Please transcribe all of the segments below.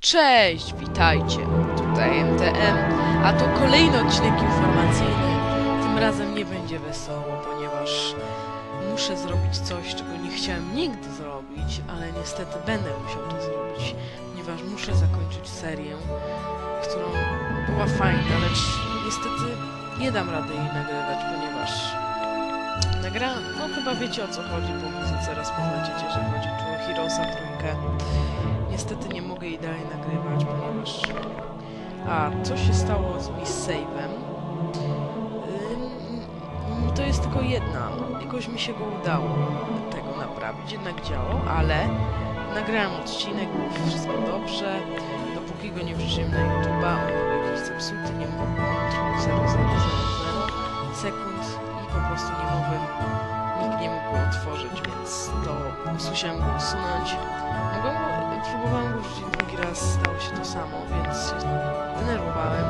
Cześć, witajcie. Tutaj MTM, a to kolejny odcinek informacyjny. Tym razem nie będzie wesoło, ponieważ muszę zrobić coś, czego nie chciałem nigdy zrobić, ale niestety będę musiał to zrobić, ponieważ muszę zakończyć serię, którą była fajna, lecz niestety nie dam rady jej nagrywać, ponieważ inna gra. No chyba wiecie o co chodzi, bo muzyce raz poznacie, że chodzi tu o Heroesa trójkę. Niestety nie mogę jej dalej nagrywać, ponieważ... A, co się stało z Miss Save'em? Ym, to jest tylko jedna. Jakoś mi się go udało tego naprawić, jednak działał, ale nagrałem odcinek, było wszystko dobrze. Dopóki go nie wrzuciłem na YouTube'a, on był jakiś zepsuty, nie mógł nikt nie mógł otworzyć, więc to musiałem go usunąć. Mogłem go, próbowałem go wrzucić drugi raz, stało się to samo, więc się denerwowałem.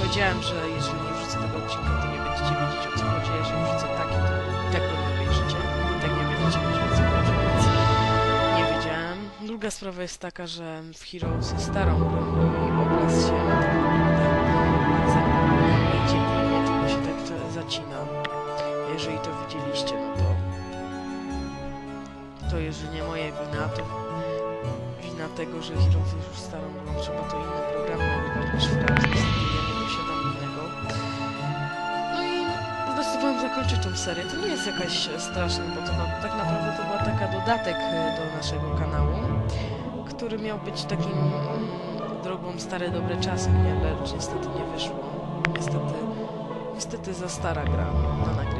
Powiedziałem, że jeżeli nie wrzucę tego odcinka, to nie będziecie wiedzieć o co chodzi, jeżeli wrzucę taki, to i tak go nie obejrzycie, i tak nie będziecie wiedzieć o co chodzi, więc nie wiedziałem. Druga sprawa jest taka, że w Heroes starą grą i obraz się tak naprawdę widzieliście, no to to jeżeli nie moja wina, to wina tego, że Heroes jest już starą grą, trzeba to inne programy nagrywać niż ja nie posiadam innego. No i zdecydowałem zakończyć tą serię. To nie jest jakaś straszna, bo to na, tak naprawdę to była taka dodatek e, do naszego kanału, który miał być takim mm, drogą stare dobre czasy, nie? lecz niestety nie wyszło. Niestety, niestety za stara gra na nagrywanie.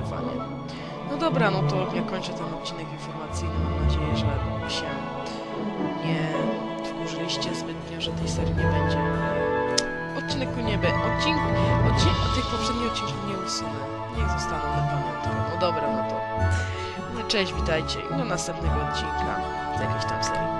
Dobra, no to ja kończę ten odcinek informacyjny. Mam nadzieję, że się nie wkurzyliście zbytnio, że tej serii nie będzie. Odcinku nie będzie. Odcink, odcin tych poprzednich odcinków nie usunę. Niech zostaną na pamiątkę. No dobra, no to. No cześć, witajcie do następnego odcinka z jakiejś tam serii.